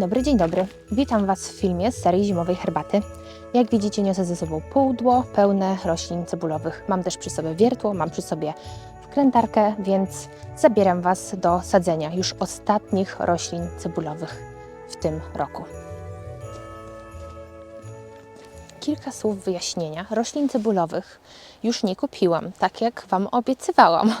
Dzień dobry, dzień dobry. Witam Was w filmie z serii zimowej herbaty. Jak widzicie, niosę ze sobą pudło pełne roślin cebulowych. Mam też przy sobie wiertło, mam przy sobie wkrętarkę, więc zabieram Was do sadzenia już ostatnich roślin cebulowych w tym roku. Kilka słów wyjaśnienia. Roślin cebulowych już nie kupiłam, tak jak Wam obiecywałam.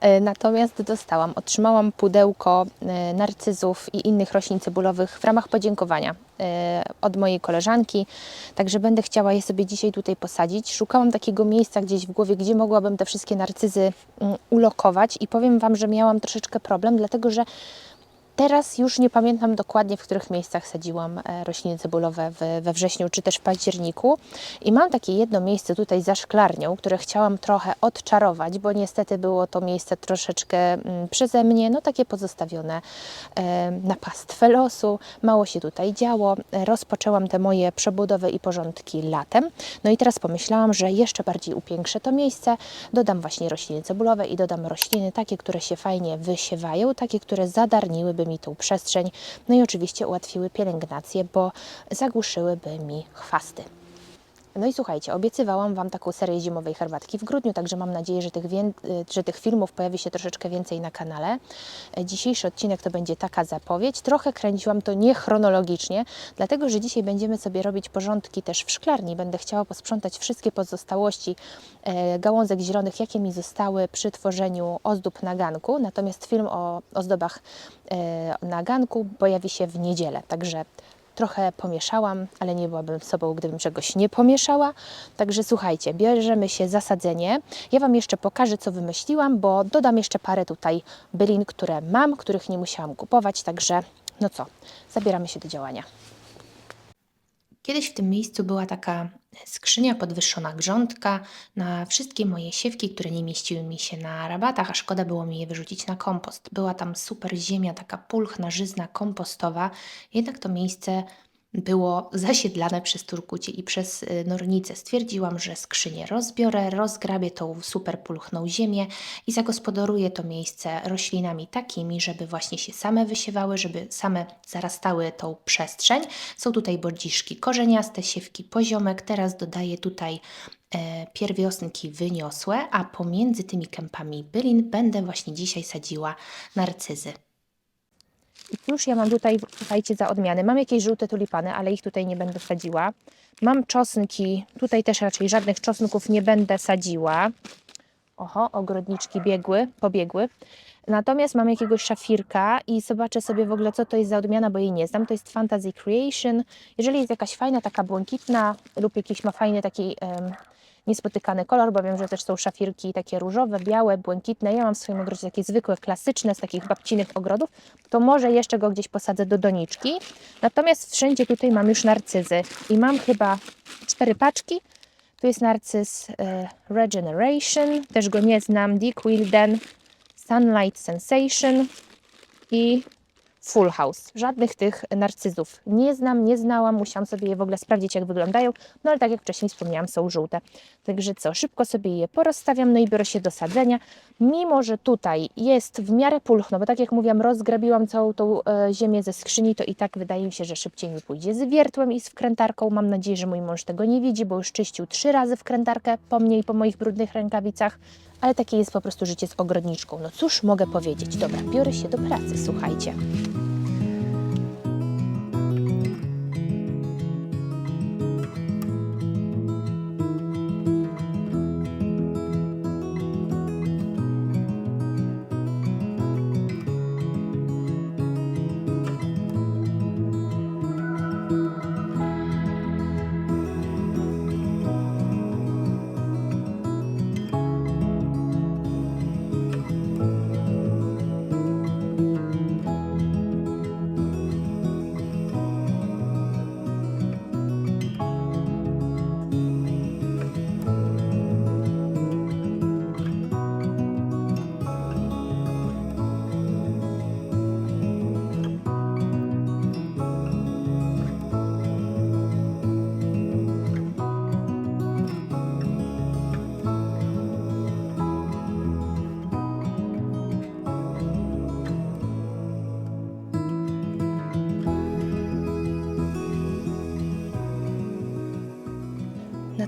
E, Natomiast dostałam, otrzymałam pudełko e, narcyzów i innych roślin cebulowych w ramach podziękowania e, od mojej koleżanki. Także będę chciała je sobie dzisiaj tutaj posadzić. Szukałam takiego miejsca gdzieś w głowie, gdzie mogłabym te wszystkie narcyzy mm, ulokować i powiem Wam, że miałam troszeczkę problem, dlatego że Teraz już nie pamiętam dokładnie, w których miejscach sadziłam e, rośliny cebulowe we, wrześniu czy też w październiku. I mam takie jedno miejsce tutaj za szklarnią, które chciałam trochę odczarować, bo niestety było to miejsce troszeczkę mm, przeze mnie, no takie pozostawione e, na pastwę losu. Mało się tutaj działo. Rozpoczęłam te moje przebudowy i porządki latem. No i teraz pomyślałam, że jeszcze bardziej upiększę to miejsce. Dodam właśnie rośliny cebulowe i dodam rośliny takie, które się fajnie wysiewają, takie, które zadarniłyby mi tą przestrzeń, no i oczywiście ułatwiły pielęgnację, bo zagłuszyłyby mi chwasty. No i słuchajcie, obiecywałam Wam taką serię zimowej herbatki w grudniu, także mam nadzieję, że tych, wię- że tych filmów pojawi się troszeczkę więcej na kanale. E, Dzisiejszy odcinek to będzie taka zapowiedź. Trochę kręciłam to niechronologicznie, dlatego że dzisiaj będziemy sobie robić porządki też w szklarni. Będę chciała posprzątać wszystkie pozostałości e, gałązek zielonych, jakie mi zostały przy tworzeniu ozdób na ganku. Natomiast film o ozdobach e, na ganku pojawi się w niedzielę, także Trochę pomieszałam, ale nie byłabym sobą, gdybym czegoś nie pomieszała. Także słuchajcie, bierzemy się za sadzenie. Ja Wam jeszcze pokażę, co wymyśliłam, bo dodam jeszcze parę tutaj bylin, które mam, których nie musiałam kupować. Także no co, zabieramy się do działania. Kiedyś w tym miejscu była taka skrzynia podwyższona grządka na wszystkie moje siewki, które nie mieściły mi się na rabatach, a szkoda było mi je wyrzucić na kompost. Była tam super ziemia, taka pulchna, żyzna, kompostowa, jednak to miejsce było zasiedlane przez turkucie i przez y, nornice. Stwierdziłam, że skrzynię rozbiorę, rozgrabię tą super pulchną ziemię i zagospodaruję to miejsce roślinami takimi, żeby właśnie się same wysiewały, żeby same zarastały tą przestrzeń. Są tutaj bordziszki korzeniaste, siewki poziomek. Teraz dodaję tutaj e, pierwiosnki wyniosłe, a pomiędzy tymi kępami bylin będę właśnie dzisiaj sadziła narcyzy. Już ja mam tutaj, słuchajcie, za odmiany. Mam jakieś żółte tulipany, ale ich tutaj nie będę sadziła. Mam czosnki, tutaj też raczej żadnych czosnków nie będę sadziła. Oho, ogrodniczki biegły, pobiegły. Natomiast mam jakiegoś szafirka i zobaczę sobie w ogóle, co to jest za odmiana, bo jej nie znam. To jest Fantasy Creation. Jeżeli jest jakaś fajna, taka błękitna lub jakiś ma fajny taki em, niespotykany kolor, bo wiem, że też są szafirki takie różowe, białe, błękitne. Ja mam w swoim ogrodzie takie zwykłe, klasyczne, z takich babcinych ogrodów, to może jeszcze go gdzieś posadzę do doniczki. Natomiast wszędzie tutaj mam już narcyzy i mam chyba cztery paczki. Tu jest narcyz e, Regeneration, też go nie znam, Dick Wilden, Sunlight Sensation i Full House. Żadnych tych narcyzów nie znam, nie znałam, musiałam sobie je w ogóle sprawdzić, jak wyglądają, no ale tak jak wcześniej wspomniałam, są żółte. Także co, szybko sobie je porozstawiam, no i biorę się do sadzenia. Mimo, że tutaj jest w miarę pulchno, bo tak jak mówiłam, rozgrabiłam całą tą e, ziemię ze skrzyni, to i tak wydaje mi się, że szybciej mi pójdzie z wiertłem i z wkrętarką. Mam nadzieję, że mój mąż tego nie widzi, bo już czyścił trzy razy wkrętarkę po mnie i po moich brudnych rękawicach. Ale takie jest po prostu życie z ogrodniczką. No cóż mogę powiedzieć? Dobra, biorę się do pracy, słuchajcie.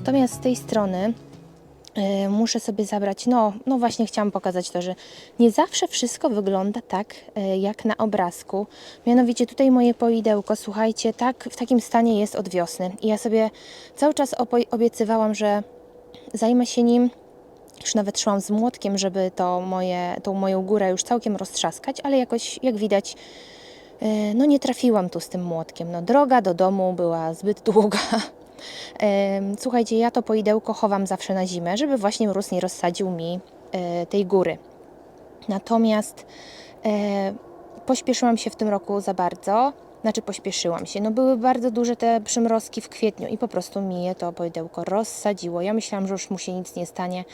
Natomiast z tej strony e, muszę sobie zabrać, no, no właśnie chciałam pokazać to, że nie zawsze wszystko wygląda tak, e, jak na obrazku. Mianowicie tutaj moje poidełko, słuchajcie, tak w takim stanie jest od wiosny. I ja sobie cały czas obiecywałam, że zajmę się nim. Już nawet szłam z młotkiem, żeby to moje, tą moją górę już całkiem roztrzaskać, ale jakoś, jak widać, e, no nie trafiłam tu z tym młotkiem. No, droga do domu była zbyt długa. Słuchajcie, ja to poidełko chowam zawsze na zimę, żeby właśnie mróz nie rozsadził mi e, tej góry. Natomiast e, pośpieszyłam się w tym roku za bardzo. Znaczy pośpieszyłam się. No były bardzo duże te przymrozki w kwietniu i po prostu mi je to poidełko rozsadziło. Ja myślałam, że już mu się nic nie stanie,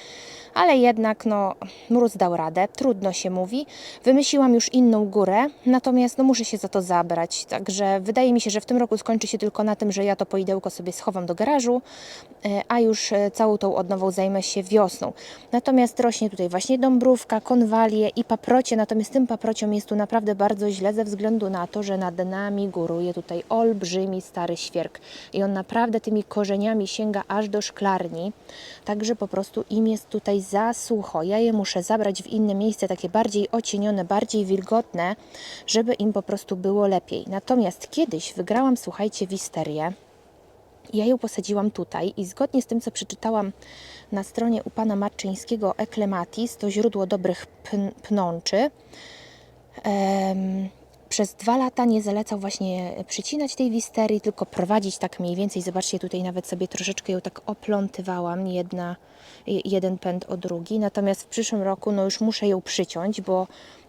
ale jednak no mróz dał radę. Trudno się mówi. Wymyśliłam już inną górę, natomiast no muszę się za to zabrać. Także wydaje mi się, że w tym roku skończy się tylko na tym, że ja to poidełko sobie schowam do garażu, e, a już e, całą tą odnową zajmę się wiosną. Natomiast rośnie tutaj właśnie dąbrówka, konwalie i paprocie, natomiast tym paprociom jest tu naprawdę bardzo źle ze względu na to, że nad nami góruje tutaj olbrzymi stary świerk i on naprawdę tymi korzeniami sięga aż do szklarni, także po prostu im jest tutaj za sucho. Ja je muszę zabrać w inne miejsce, takie bardziej ocienione, bardziej wilgotne, żeby im po prostu było lepiej. Natomiast kiedyś wygrałam, słuchajcie, wisterię. Ja ją posadziłam tutaj i zgodnie z tym, co przeczytałam na stronie u pana Marczyńskiego Eklematis, to źródło dobrych pn- pnączy, em, przez dwa lata nie zalecał właśnie przycinać tej wisterii, tylko prowadzić tak mniej więcej. Zobaczcie, tutaj nawet sobie troszeczkę ją tak oplątywałam, jedna, je- jeden pęd o drugi. Natomiast w przyszłym roku no już muszę ją przyciąć, bo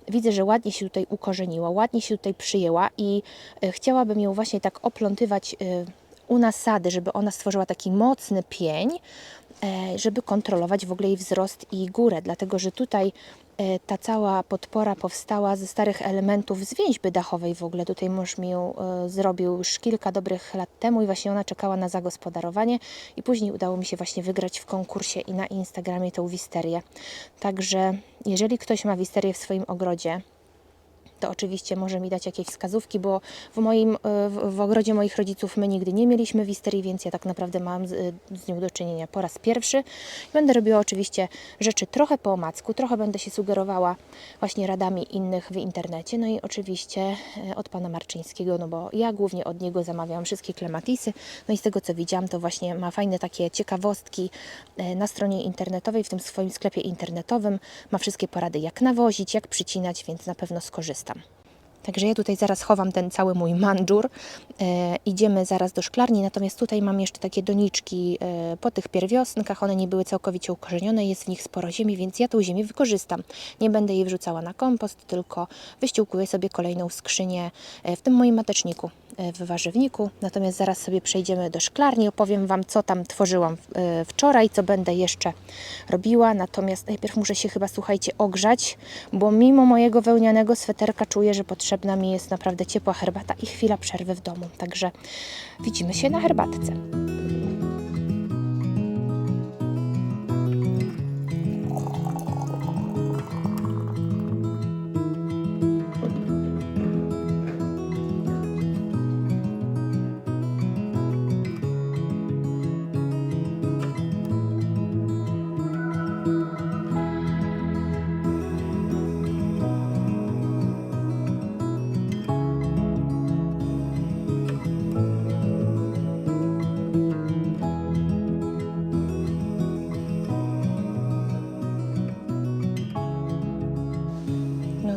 widzę, że ładnie się tutaj ukorzeniła, ładnie się tutaj przyjęła i e, chciałabym ją właśnie tak oplątywać e, u nasady, żeby ona stworzyła taki mocny pień, e, żeby kontrolować w ogóle jej wzrost i górę, dlatego że tutaj ta cała podpora powstała ze starych elementów z więźby dachowej w ogóle. Tutaj mąż mi ją e, zrobił już kilka dobrych lat temu i właśnie ona czekała na zagospodarowanie i później udało mi się właśnie wygrać w konkursie i na Instagramie tą wisterię. Także jeżeli ktoś ma wisterię w swoim ogrodzie, to oczywiście może mi dać jakieś wskazówki, bo w moim, e, w, w ogrodzie moich rodziców my nigdy nie mieliśmy wisterii, więc ja tak naprawdę mam z, e, z nią do czynienia po raz pierwszy. Będę robiła oczywiście rzeczy trochę po omacku, trochę będę się sugerowała właśnie radami innych w internecie, no i oczywiście e, od pana Marczyńskiego, no bo ja głównie od niego zamawiałam wszystkie klematisy, no i z tego co widziałam, to właśnie ma fajne takie ciekawostki na stronie internetowej, w tym swoim sklepie internetowym, ma wszystkie porady jak nawozić, jak przycinać, więc na pewno tam. Także ja tutaj zaraz chowam ten cały mój mandżur. E, idziemy zaraz do szklarni, natomiast tutaj mam jeszcze takie doniczki e, po tych pierwiosnkach. One nie były całkowicie ukorzenione, jest w nich sporo ziemi, więc ja tą ziemię wykorzystam. Nie będę jej wrzucała na kompost, tylko wyściółkuję sobie kolejną skrzynię e, w tym moim mateczniku e, w warzywniku. Natomiast zaraz sobie przejdziemy do szklarni, opowiem Wam, co tam tworzyłam e, wczoraj, co będę jeszcze robiła. Natomiast najpierw muszę się chyba, słuchajcie, ogrzać, bo mimo mojego wełnianego sweterka czuję, że potrzebna mi jest naprawdę ciepła herbata i chwila przerwy w domu. Także widzimy się na herbatce.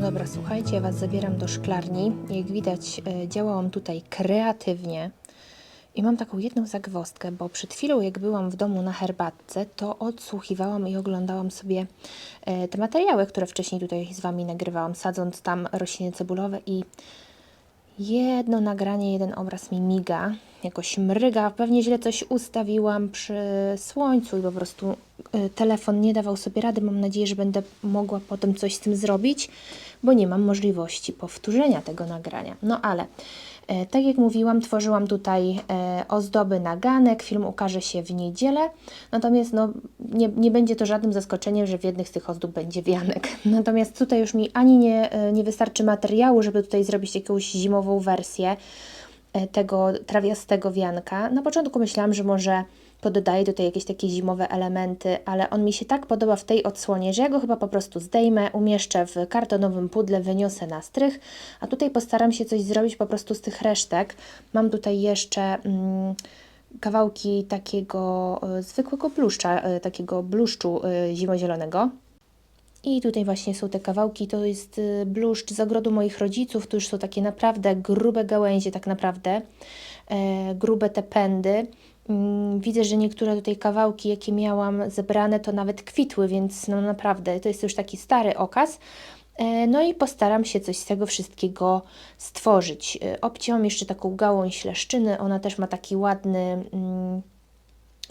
Dobra, słuchajcie, Was zabieram do szklarni. Jak widać, e, działałam tutaj kreatywnie. I mam taką jedną zagwozdkę, bo przed chwilą, jak byłam w domu na herbatce, to odsłuchiwałam i oglądałam sobie e, te materiały, które wcześniej tutaj z Wami nagrywałam, sadząc tam rośliny cebulowe i jedno nagranie, jeden obraz mi miga, jakoś mryga, pewnie źle coś ustawiłam przy słońcu i po prostu y, telefon nie dawał sobie rady. Mam nadzieję, że będę mogła potem coś z tym zrobić, bo nie mam możliwości powtórzenia tego nagrania. No ale e, tak jak mówiłam, tworzyłam tutaj e, ozdoby na ganek. Film ukaże się w niedzielę, natomiast no, nie, nie będzie to żadnym zaskoczeniem, że w jednych z tych ozdób będzie wianek. Natomiast tutaj już mi ani nie, e, nie wystarczy materiału, żeby tutaj zrobić jakąś zimową wersję. tego trawiastego wianka. Na początku myślałam, że może pododaję tutaj jakieś takie zimowe elementy, ale on mi się tak podoba w tej odsłonie, że ja go chyba po prostu zdejmę, umieszczę w kartonowym pudle, wyniosę na strych, a tutaj postaram się coś zrobić po prostu z tych resztek. Mam tutaj jeszcze mm, kawałki takiego e, zwykłego bluszcza, e, takiego bluszczu e, zimozielonego. I tutaj właśnie są te kawałki, to jest bluszcz z ogrodu moich rodziców, to już są takie naprawdę grube gałęzie, tak naprawdę, grube te pędy. Mm, Widzę, że niektóre tutaj kawałki, jakie miałam zebrane, to nawet kwitły, więc no naprawdę to jest już taki stary okaz. E, No i postaram się coś z tego wszystkiego stworzyć. E, Obcięłam jeszcze taką gałąź leszczyny, ona też ma taki ładny, mm,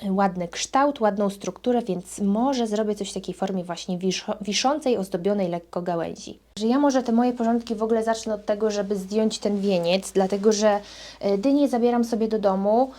ładny kształt, ładną strukturę, więc może zrobię coś w takiej formie właśnie wiszącej, ozdobionej lekko gałęzi. Że ja może te moje porządki w ogóle zacznę od tego, żeby zdjąć ten wieniec, dlatego że e, dynie zabieram sobie do domu,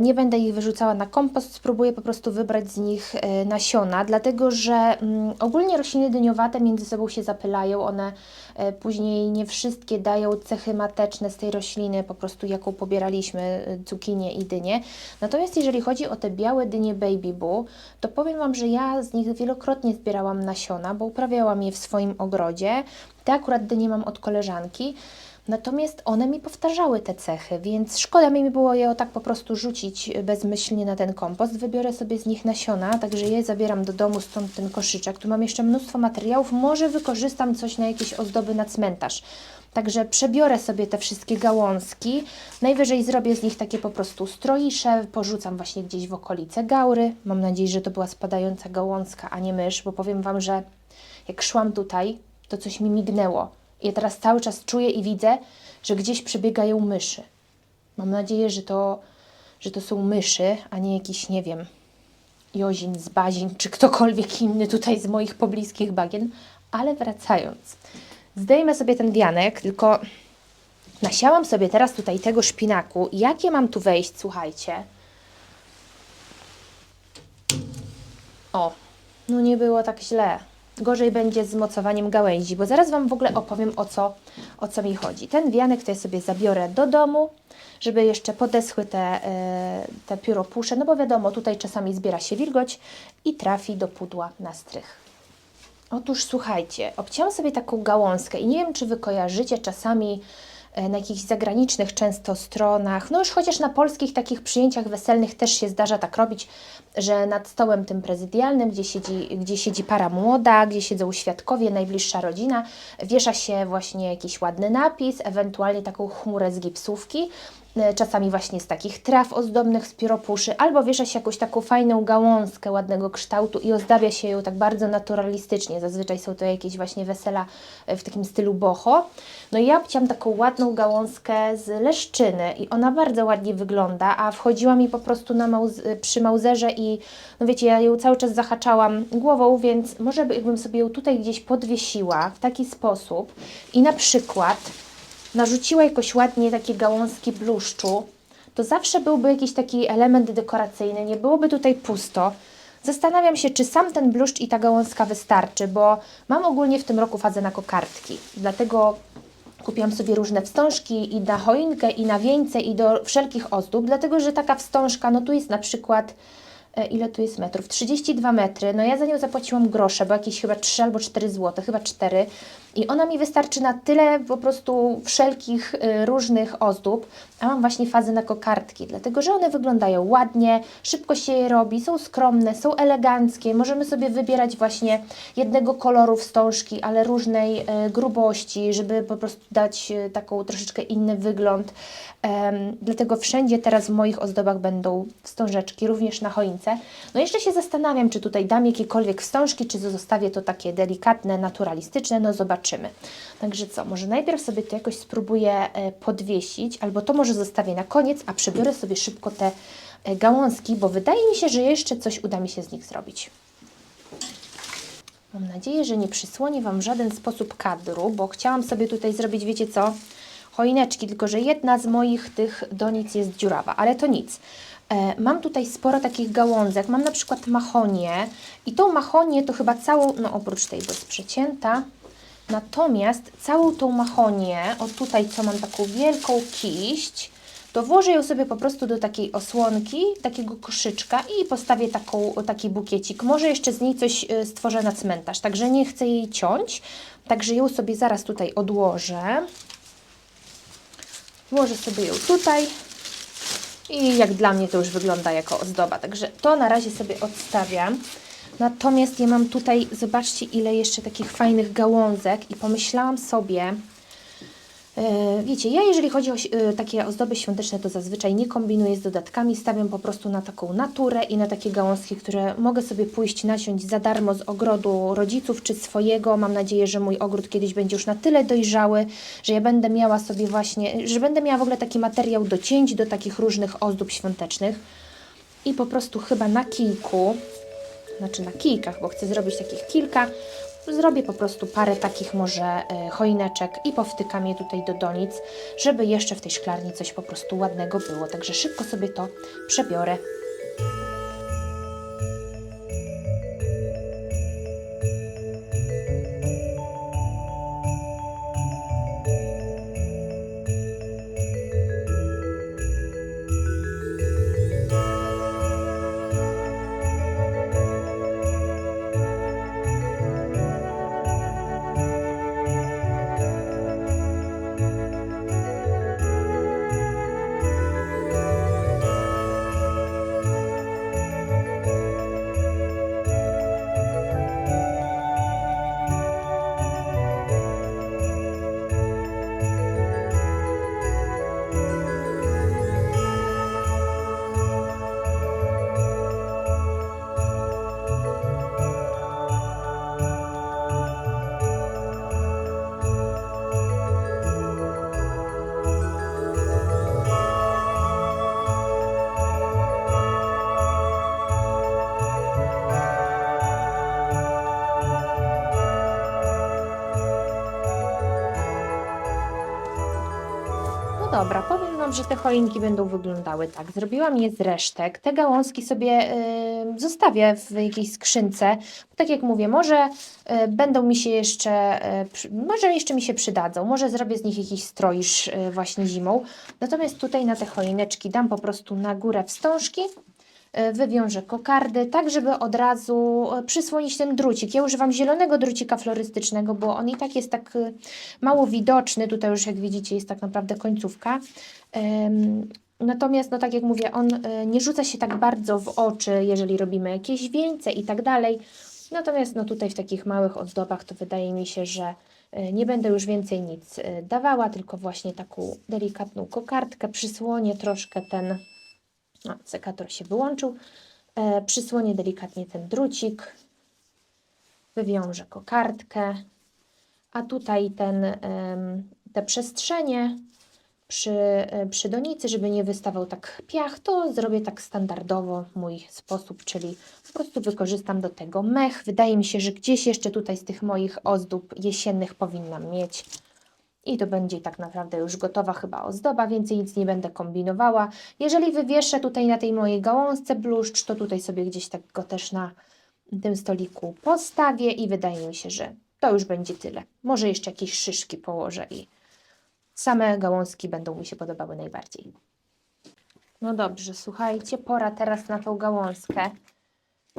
nie będę ich wyrzucała na kompost, spróbuję po prostu wybrać z nich e, nasiona, dlatego że mm, ogólnie rośliny dyniowate między sobą się zapylają, one e, później nie wszystkie dają cechy mateczne z tej rośliny, po prostu jaką pobieraliśmy, e, cukinię i dynię. Natomiast jeżeli chodzi o te białe dynie Baby Boo, to powiem Wam, że ja z nich wielokrotnie zbierałam nasiona, bo uprawiałam je w swoim ogrodzie. Te akurat dynie mam od koleżanki. Natomiast one mi powtarzały te cechy, więc szkoda mi było je o tak po prostu rzucić bezmyślnie na ten kompost. Wybiorę sobie z nich nasiona, także je zabieram do domu, stąd ten koszyczek. Tu mam jeszcze mnóstwo materiałów, może wykorzystam coś na jakieś ozdoby na cmentarz. Także przebiorę sobie te wszystkie gałązki, najwyżej zrobię z nich takie po prostu stroisze, porzucam właśnie gdzieś w okolice gaury. Mam nadzieję, że to była spadająca gałązka, a nie mysz, bo powiem Wam, że jak szłam tutaj, to coś mi mignęło. Ja teraz cały czas czuję i widzę, że gdzieś przebiegają myszy. Mam nadzieję, że to, że to są myszy, a nie jakiś, nie wiem, Jozin z Bazin, czy ktokolwiek inny tutaj z moich pobliskich bagien. Ale wracając, zdejmę sobie ten wianek, tylko nasiałam sobie teraz tutaj tego szpinaku. Jakie mam tu wejść, słuchajcie? O, no nie było tak źle. Gorzej będzie z mocowaniem gałęzi, bo zaraz Wam w ogóle opowiem o co, o co mi chodzi. Ten wianek ja sobie zabiorę do domu, żeby jeszcze podeschły te, e, te pióropusze, no bo wiadomo, tutaj czasami zbiera się wilgoć i trafi do pudła na strych. Otóż słuchajcie, obcięłam sobie taką gałązkę i nie wiem, czy Wy kojarzycie czasami na jakichś zagranicznych często stronach, no już chociaż na polskich takich przyjęciach weselnych też się zdarza tak robić, że nad stołem tym prezydialnym, gdzie siedzi, gdzie siedzi para młoda, gdzie siedzą świadkowie, najbliższa rodzina, wiesza się właśnie jakiś ładny napis, ewentualnie taką chmurę z gipsówki, e, czasami właśnie z takich traw ozdobnych, z pióropuszy, albo wiesza się jakąś taką fajną gałązkę ładnego kształtu i ozdabia się ją tak bardzo naturalistycznie. Zazwyczaj są to jakieś właśnie wesela e, w takim stylu boho. No i ja obcięłam taką ładną gałązkę z leszczyny i ona bardzo ładnie wygląda, a wchodziła mi po prostu na mauz przy mauzerze i no wiecie, ja ją cały czas zahaczałam głową, więc może by, jakbym sobie ją tutaj gdzieś podwiesiła w taki sposób i na przykład narzuciła jakoś ładnie takie gałązki bluszczu, to zawsze byłby jakiś taki element dekoracyjny, nie byłoby tutaj pusto. Zastanawiam się, czy sam ten bluszcz i ta gałązka wystarczy, bo mam ogólnie w tym roku fazę na kokardki, dlatego kupiłam sobie różne wstążki i na choinkę, i na wieńce, i do wszelkich ozdób, dlatego że taka wstążka, no tu jest na przykład e, ile tu jest metrów? 32 metry. No ja za nią zapłaciłam grosze, bo jakieś chyba 3 albo 4 zł, chyba 4. I ona mi wystarczy na tyle po prostu wszelkich y, różnych ozdób, a mam właśnie fazę na kokardki, dlatego że one wyglądają ładnie, szybko się je robi, są skromne, są eleganckie. Możemy sobie wybierać właśnie jednego koloru wstążki, ale różnej y, grubości, żeby po prostu dać y, taką troszeczkę inny wygląd. Dlatego wszędzie teraz w moich ozdobach będą wstążeczki, również na choince. No jeszcze się zastanawiam, czy tutaj dam jakiekolwiek wstążki, czy zostawię to takie delikatne, naturalistyczne, no zobaczymy. Także co, może najpierw sobie to jakoś spróbuję e, podwiesić, albo to może zostawię na koniec, a przebiorę sobie szybko te e, gałązki, bo wydaje mi się, że jeszcze coś uda mi się z nich zrobić. Mam nadzieję, że nie przysłonię Wam w żaden sposób kadru, bo chciałam sobie tutaj zrobić, wiecie co, choineczki, tylko że jedna z moich tych donic jest dziurawa, ale to nic. E, Mam tutaj sporo takich gałązek, mam na przykład machonię i tą machonię to chyba całą, no oprócz tej, bo jest przecięta, natomiast całą tą machonię, o tutaj co mam taką wielką kiść, to włożę ją sobie po prostu do takiej osłonki, takiego koszyczka i postawię taką, taki bukiecik. Może jeszcze z niej coś y, stworzę na cmentarz, także nie chcę jej ciąć, także ją sobie zaraz tutaj odłożę. Włożę sobie ją tutaj i jak dla mnie to już wygląda jako ozdoba, także to na razie sobie odstawiam. Natomiast ja mam tutaj, zobaczcie ile jeszcze takich fajnych gałązek i pomyślałam sobie, e, wiecie, ja jeżeli chodzi o e, takie ozdoby świąteczne, to zazwyczaj nie kombinuję z dodatkami, stawiam po prostu na taką naturę i na takie gałązki, które mogę sobie pójść nasiąść za darmo z ogrodu rodziców czy swojego. Mam nadzieję, że mój ogród kiedyś będzie już na tyle dojrzały, że ja będę miała sobie właśnie, że będę miała w ogóle taki materiał do cięć, do takich różnych ozdób świątecznych. I po prostu chyba na kilku znaczy na kilkach, bo chcę zrobić takich kilka. Zrobię po prostu parę takich może e, choineczek i powtykam je tutaj do donic, żeby jeszcze w tej szklarni coś po prostu ładnego było. Także szybko sobie to przebiorę. Że te choinki będą wyglądały tak. Zrobiłam je z resztek. Te gałązki sobie y, zostawię w jakiejś skrzynce. Tak jak mówię, może y, będą mi się jeszcze, y, może jeszcze mi się przydadzą. Może zrobię z nich jakiś stroisz y, właśnie zimą. Natomiast tutaj na te choineczki dam po prostu na górę wstążki. y, Wywiążę kokardy, tak żeby od razu y, przysłonić ten drucik. Ja używam zielonego drucika florystycznego, bo on i tak jest tak y, mało widoczny. Tutaj już jak widzicie jest tak naprawdę końcówka. Natomiast, no tak jak mówię, on e, nie rzuca się tak bardzo w oczy, jeżeli robimy jakieś wieńce i tak dalej. Natomiast no tutaj w takich małych ozdobach to wydaje mi się, że e, nie będę już więcej nic e, dawała, tylko właśnie taką delikatną kokardkę, przysłonię troszkę ten, no, sekator się wyłączył, przysłonię delikatnie ten drucik, wywiążę kokardkę, a tutaj ten, te przestrzenie przy, e, przy donicy, żeby nie wystawał tak piach, to zrobię tak standardowo mój sposób, czyli po prostu wykorzystam do tego mech. Wydaje mi się, że gdzieś jeszcze tutaj z tych moich ozdób jesiennych powinnam mieć. I to będzie tak naprawdę już gotowa chyba ozdoba, więcej nic nie będę kombinowała. Jeżeli wywieszę tutaj na tej mojej gałązce bluszcz, to tutaj sobie gdzieś tak go też na tym stoliku postawię i wydaje mi się, że to już będzie tyle. Może jeszcze jakieś szyszki położę i same gałązki będą mi się podobały najbardziej. No dobrze, słuchajcie, pora teraz na tą gałązkę.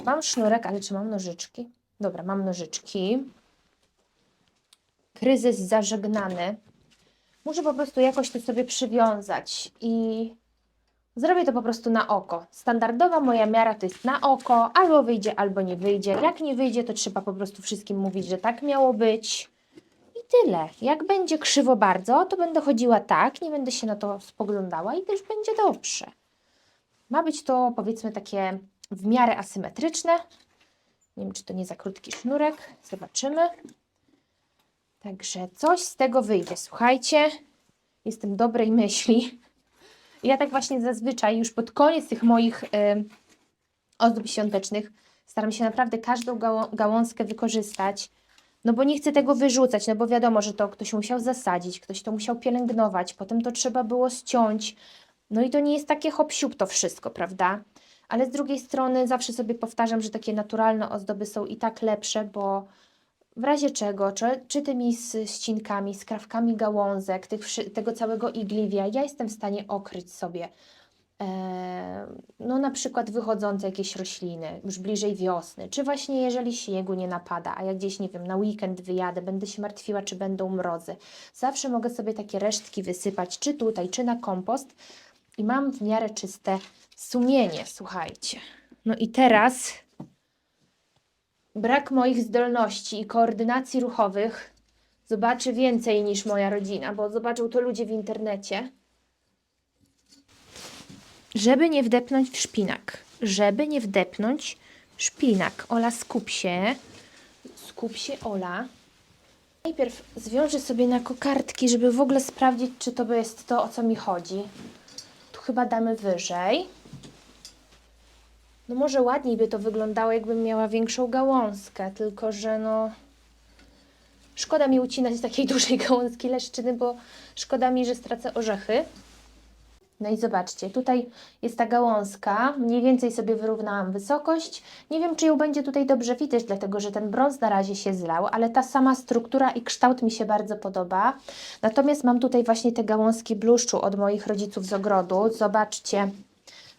Mam sznurek, ale czy mam nożyczki? Dobra, mam nożyczki. Kryzys zażegnany. Muszę po prostu jakoś to sobie przywiązać i zrobię to po prostu na oko. Standardowa moja miara to jest na oko, albo wyjdzie, albo nie wyjdzie. Jak nie wyjdzie, to trzeba po prostu wszystkim mówić, że tak miało być. Tyle. Jak będzie krzywo bardzo, to będę chodziła tak, nie będę się na to spoglądała i też będzie dobrze. Ma być to powiedzmy takie w miarę asymetryczne. Nie wiem, czy to nie za krótki sznurek. Zobaczymy. Także coś z tego wyjdzie. Słuchajcie, jestem dobrej myśli. Ja tak właśnie zazwyczaj już pod koniec tych moich y, ozdób świątecznych staram się naprawdę każdą gałą gałązkę wykorzystać. No bo nie chcę tego wyrzucać, no bo wiadomo, że to ktoś musiał zasadzić, ktoś to musiał pielęgnować, potem to trzeba było ściąć. No i to nie jest takie hop to wszystko, prawda? Ale z drugiej strony zawsze sobie powtarzam, że takie naturalne ozdoby są i tak lepsze, bo W razie czego, czy, czy tymi ścinkami, skrawkami gałązek, tych, tego całego igliwia, ja jestem w stanie okryć sobie no na przykład wychodzące jakieś rośliny już bliżej wiosny, czy właśnie jeżeli śniegu nie napada, a jak gdzieś, nie wiem, na weekend wyjadę, będę się martwiła, czy będą mrozy. Zawsze mogę sobie takie resztki wysypać, czy tutaj, czy na kompost i mam w miarę czyste sumienie, słuchajcie. No i teraz brak moich zdolności i koordynacji ruchowych zobaczy więcej niż moja rodzina, bo zobaczą to ludzie w internecie. Żeby nie wdepnąć w szpinak. Żeby nie wdepnąć w szpinak. Ola, skup się. Skup się, Ola. Najpierw zwiążę sobie na kokardki, żeby w ogóle sprawdzić, czy to jest to, o co mi chodzi. Tu chyba damy wyżej. No może ładniej by to wyglądało, jakbym miała większą gałązkę, tylko że no... Szkoda mi ucinać takiej dużej gałązki leszczyny, bo szkoda mi, że stracę orzechy. No i zobaczcie, tutaj jest ta gałązka, mniej więcej sobie wyrównałam wysokość. Nie wiem, czy ją będzie tutaj dobrze widać, dlatego że ten brąz na razie się zlał, ale ta sama struktura i kształt mi się bardzo podoba. Natomiast mam tutaj właśnie te gałązki bluszczu od moich rodziców z ogrodu. Zobaczcie,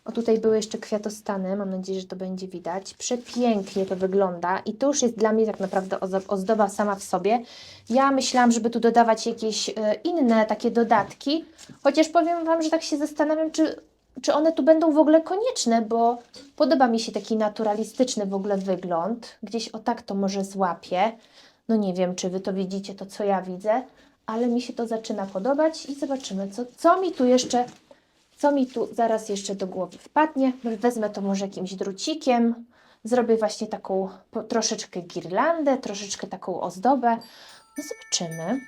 o tutaj były jeszcze kwiatostany, mam nadzieję, że to będzie widać. Przepięknie to wygląda i to już jest dla mnie tak naprawdę ozdoba sama w sobie. Ja myślałam, żeby tu dodawać jakieś e, inne takie dodatki, chociaż powiem Wam, że tak się zastanawiam, czy, czy one tu będą w ogóle konieczne, bo podoba mi się taki naturalistyczny w ogóle wygląd. Gdzieś o tak to może złapię. No nie wiem, czy Wy to widzicie, to co ja widzę, ale mi się to zaczyna podobać i zobaczymy, co, co mi tu jeszcze co mi tu zaraz jeszcze do głowy wpadnie? Wezmę to może jakimś drucikiem, zrobię właśnie taką troszeczkę girlandę, troszeczkę taką ozdobę. No zobaczymy.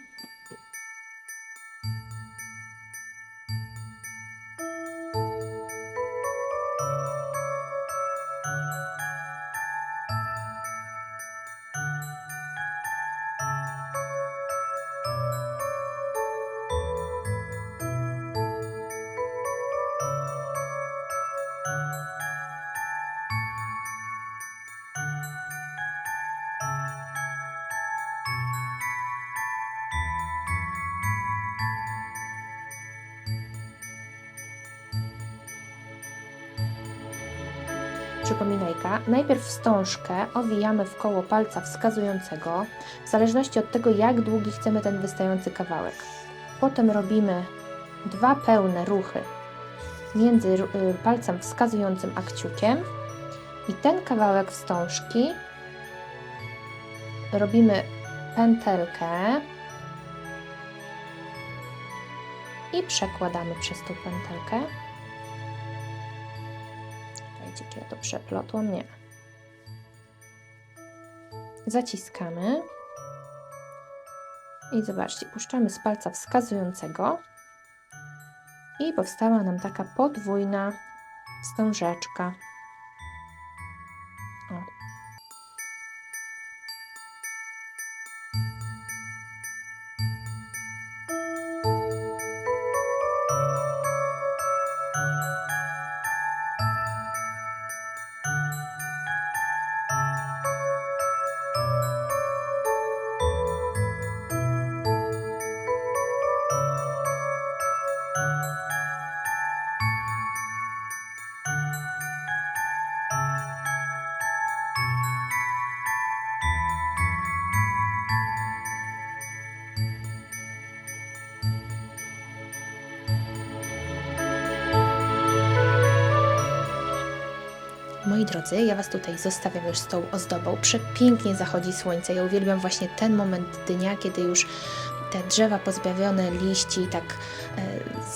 Najpierw wstążkę owijamy w koło palca wskazującego, w zależności od tego, jak długi chcemy ten wystający kawałek. Potem robimy dwa pełne ruchy między y, palcem wskazującym a kciukiem i ten kawałek wstążki robimy pętelkę i przekładamy przez tą pętelkę. Czekajcie, czy ja to przeplotłam? Nie. Zaciskamy. I zobaczcie, puszczamy z palca wskazującego. I powstała nam taka podwójna wstążeczka. Drodzy, ja Was tutaj zostawiam już z tą ozdobą. Przepięknie zachodzi słońce. Ja uwielbiam właśnie ten moment dnia, kiedy już te drzewa pozbawione liści tak e,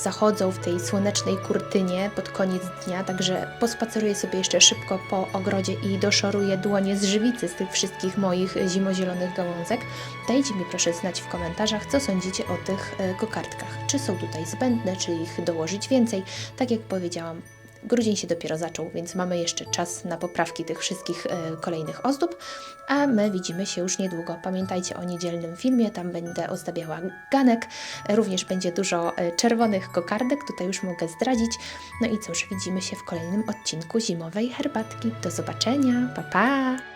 zachodzą w tej słonecznej kurtynie pod koniec dnia. Także pospaceruję sobie jeszcze szybko po ogrodzie i doszoruję dłonie z żywicy z tych wszystkich moich zimozielonych gałązek. Dajcie mi proszę znać w komentarzach, co sądzicie o tych e, kokardkach. Czy są tutaj zbędne, czy ich dołożyć więcej. Tak jak powiedziałam, Grudzień się dopiero zaczął, więc mamy jeszcze czas na poprawki tych wszystkich e, kolejnych ozdób, a my widzimy się już niedługo. Pamiętajcie o niedzielnym filmie, tam będę ozdabiała ganek, e, również będzie dużo e, czerwonych kokardek, tutaj już mogę zdradzić. No i cóż, widzimy się w kolejnym odcinku zimowej herbatki. Do zobaczenia, pa pa!